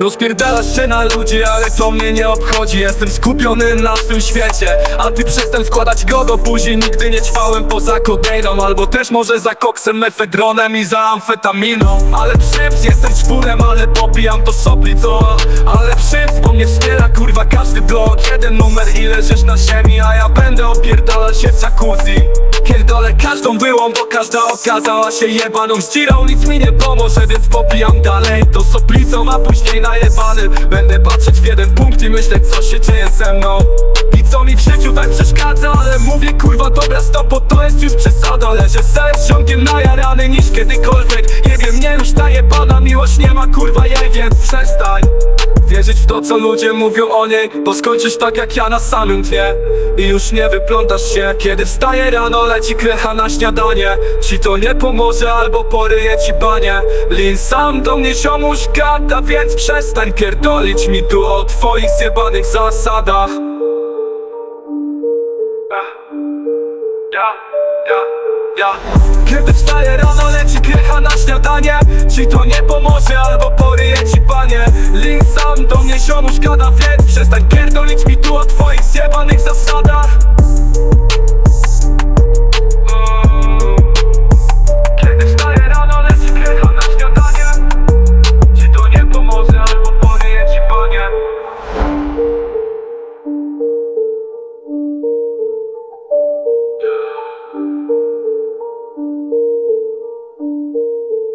Rozpierdalasz się na ludzi, ale to mnie nie obchodzi. Jestem skupiony na swym świecie A ty przestań składać go do buzi. Nigdy nie ćwałem poza kodejną Albo też może za koksem, mefedronem i za amfetaminą. Ale przyps, jesteś czwórem, ale popijam to sopli, co? Ale przyps, bo mnie wspiera kurwa każdy blok. Jeden numer i leżysz na ziemi A ja będę opierdalać się w jacuzzi. Pierdolę każdą byłą, bo każda okazała się jebaną. Zdzirą Nic mi nie pomoże, więc popijam dalej To soplicą, a później najebany. Będę patrzeć w jeden punkt i myśleć co się dzieje ze mną. I co mi w życiu tak przeszkadza, ale mówię kurwa dobra stop, bo to jest już przesada. Leżę z ciągiem najarany niż kiedykolwiek. Jebie mnie już ta jebana miłość nie ma kurwa jej, więc przestań Wierzyć w to co ludzie mówią o niej Bo skończysz tak jak ja na samym dnie. I już nie wyplątasz się Kiedy wstaje rano leci krecha na śniadanie. Ci to nie pomoże albo poryje ci banie. Lin sam do mnie ziomuś gada Więc przestań pierdolić mi tu o twoich zjebanych zasadach. Ja, ja, ja. Kiedy wstaje rano leci krecha na śniadanie. Ci to nie pomoże albo mnie ziomuś gada Więc przestań pierdolić mi tu o twoich zjebanych zasadach.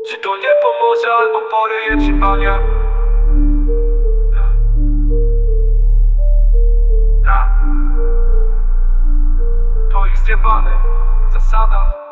Czy to nie pomoże albo poryje ci panie? Sodom.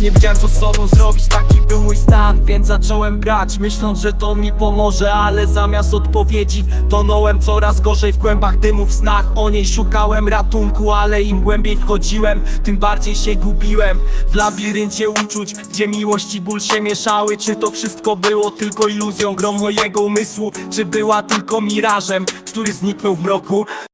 Nie wiedziałem co z sobą zrobić, taki był mój stan Więc zacząłem grać, myśląc, że to mi pomoże Ale zamiast odpowiedzi tonąłem coraz gorzej w głębach dymu. W snach O niej szukałem ratunku, ale im głębiej wchodziłem Tym bardziej się gubiłem. W labiryncie uczuć, gdzie miłość i ból się mieszały. Czy to wszystko było tylko iluzją grom mojego umysłu? Czy była tylko mirażem, który zniknął w mroku